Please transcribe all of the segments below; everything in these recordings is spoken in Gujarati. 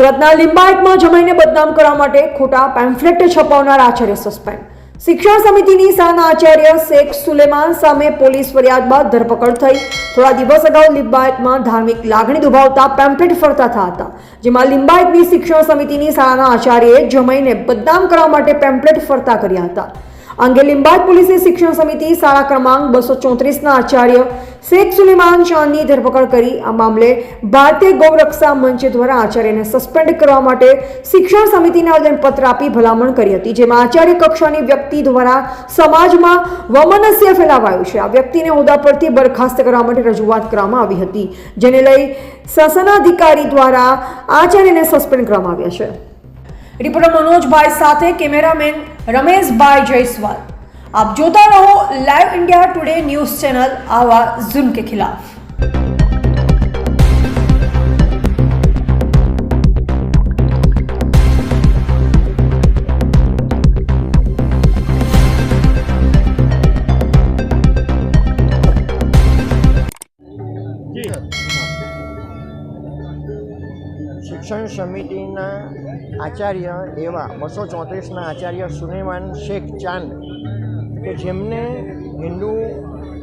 સુરતના લિંબાયતમાં જમાઈને બદનામ કરવા માટે ખોટા પેમ્ફલેટ છપાવનાર આચાર્ય સસ્પેન્ડ શિક્ષણ સમિતિની સાના આચાર્ય શેખ સુલેમાન સામે પોલીસ ફરિયાદ બાદ ધરપકડ થઈ. થોડા દિવસ અગાઉ લિંબાયતમાં ધાર્મિક લાગણી દુભાવતા પેમ્ફલેટ ફરતા હતા, જેમાં લિંબાયતની શિક્ષણ સમિતિની શાળાના આચાર્યએ જમાઈને બદનામ કરવા માટે પેમ્ફલેટ ફરતા કર્યા હતા. અંગે લિંબાયત પોલીસે શિક્ષણ સમિતિ શાળા ક્રમાંક બસો ચોત્રીસના આચાર્ય શેખ સુલેમાન શાહની ધરપકડ કરી આ મામલે ભારતીય ગૌરક્ષા મંચ દ્વારા આચાર્યને સસ્પેન્ડ કરવા માટે શિક્ષણ સમિતિને આવેદનપત્ર આપી ભલામણ કરી હતી, જેમાં આચાર્ય કક્ષાની વ્યક્તિ દ્વારા સમાજમાં વમનસ્ય ફેલાવાયું છે. આ વ્યક્તિને હોદ્દા પરથી બરખાસ્ત કરવા માટે રજૂઆત કરવામાં આવી હતી, જેને લઈ શાસનાધિકારી દ્વારા આચાર્યને સસ્પેન્ડ કરવામાં આવ્યા છે. રિપોર્ટર મનોજભાઈ સાથે કેમેરામેન રમેશભાઈ જયસ્વાલ. आप जोता रहो live India Today news channel आवा जुर्म के खिलाफ। शिक्षण समिति आचार्य एवं बसो चौतरीस आचार्य सुनेमान शेख चाँद કે જેમને હિન્દુ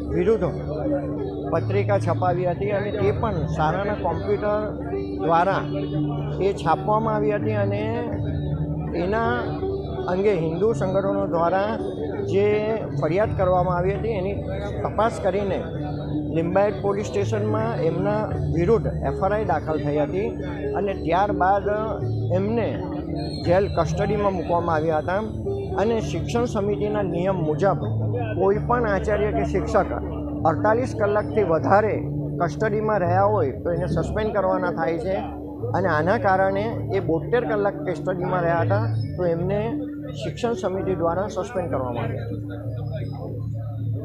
વિરુદ્ધ પત્રિકા છપાવી હતી અને તે પણ સારાના કોમ્પ્યુટર દ્વારા એ છાપવામાં આવી હતી અને એના અંગે હિન્દુ સંગઠનો દ્વારા જે ફરિયાદ કરવામાં આવી હતી એની તપાસ કરીને લિંબાયત પોલીસ સ્ટેશનમાં એમના વિરુદ્ધ એફઆરઆઈ દાખલ થઈ હતી અને ત્યારબાદ એમને જેલ કસ્ટડીમાં મૂકવામાં આવ્યા હતા. અને શિક્ષણ સમિતિના નિયમ મુજબ કોઈ પણ આચાર્ય કે શિક્ષક અડતાલીસ કલાકથી વધારે કસ્ટડીમાં રહ્યા હોય તો એને સસ્પેન્ડ કરવાના થાય છે અને આના કારણે એ બોતેર કલાક કસ્ટડીમાં રહ્યા હતા તો એમને શિક્ષણ સમિતિ દ્વારા સસ્પેન્ડ કરવામાં આવ્યા.